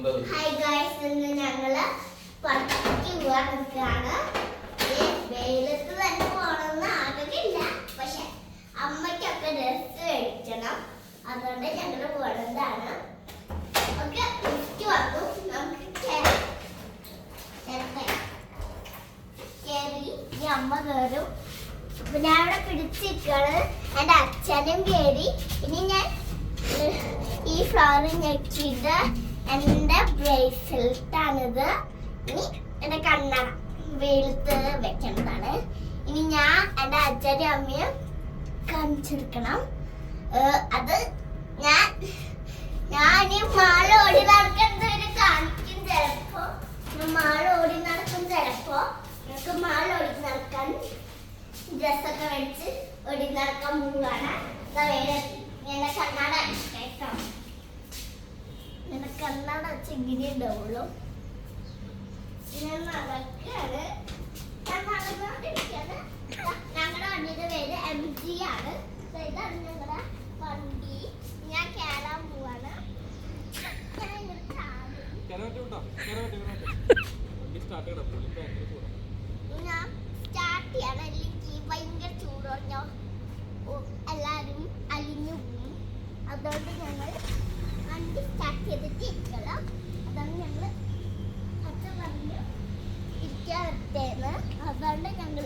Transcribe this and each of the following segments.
Hi guys ഇന്ന് ഞങ്ങൾ പുറത്തേക്ക് പോവാൻ നിൽക്കുകയാണ്. വെയിലത്ത് തന്നെ പോകണമെന്ന് ആഗ്രഹമില്ല. പക്ഷെ അമ്മയ്ക്കൊക്കെ ഡ്രസ് മേടിക്കണം. അതുകൊണ്ട് ഞങ്ങൾ പോകണതാണ് ഒക്കെ ലിഫ്റ്റ് വന്നു. നമുക്ക് കേ- കേറി ഈ അമ്മ കയറും അപ്പൊ ഞാൻ ഇവിടെ പിടിച്ചിരിക്കാണ് എന്റെ അച്ഛനും കയറി ഇനി ഞാൻ ഈ ഫ്ലവർ ഞെക്കിയിട്ട് എന്റെ ബ്രേസ്ലെറ്റ് ആണിത് ഇനി എന്റെ കണ്ണട വെയിലത്ത് വെക്കേണ്ടതാണ്. ഇനി ഞാൻ എന്റെ അച്ഛനും അമ്മയും കാണിച്ചെടുക്കണം. അത് ഞാൻ ഞാൻ ഈ മാള ഓടി നടക്കുന്നവര് കാണിക്കും ചിലപ്പോ. മാള ഓടി നടക്കും ചിലപ്പോ. നിങ്ങൾക്ക് മാള ഓടി നടക്കാൻ ഡ്രസ്സൊക്കെ വെച്ച് ഓടി നടക്കാൻ പോവാണ്. വേറെ എന്റെ കണ്ണാട കേട്ടോ എന്റെ കണ്ണാട വെച്ച് ഇങ്ങനെ ഉണ്ടാവുള്ളൂ ഞാൻ നടക്കാണ് ദാ ഞങ്ങളുടെ വണ്ടിയുടെ പേര് എം ജി ആണ്. ഇതാണ് ഞങ്ങളുടെ വണ്ടി. ഞാൻ കയറാൻ പോവാണ്. ഞാൻ സ്റ്റാർട്ട് ചെയ്യണം. അല്ലെങ്കിൽ ഭയങ്കര ചൂടോ. എല്ലാവരും അലിഞ്ഞു പോകും അതുകൊണ്ട് ഞങ്ങൾ വണ്ടി അച്ഛൻ പറഞ്ഞു അതുകൊണ്ട് ഞങ്ങൾ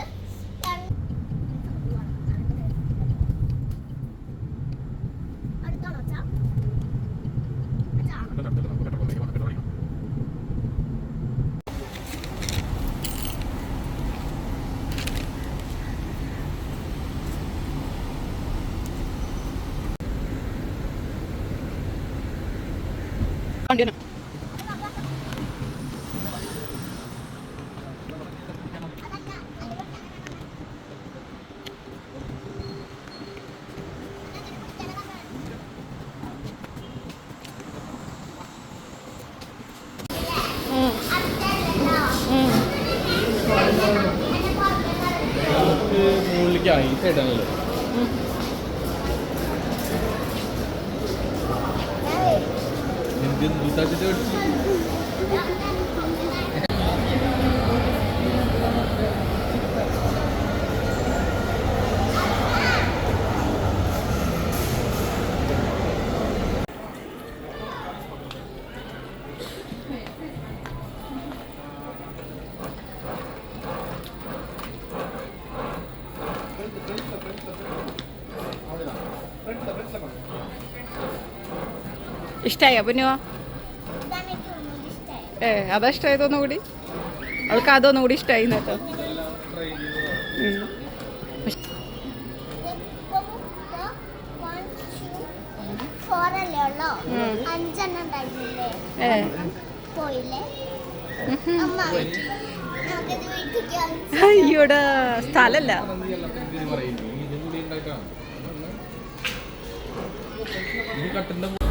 നമുക്ക് മുകളിലേക്ക് ആ, ഈ Deus nos ajude. ഇഷ്ടായോ പൊന്നുവോ ഏ അതാ ഇഷ്ടമായത് ഒന്നുകൂടി അവൾക്ക് അതൊന്നും കൂടി ഇഷ്ടമായി കേട്ടോ. അയ്യോടാ സ്ഥലല്ല. അതൊന്നും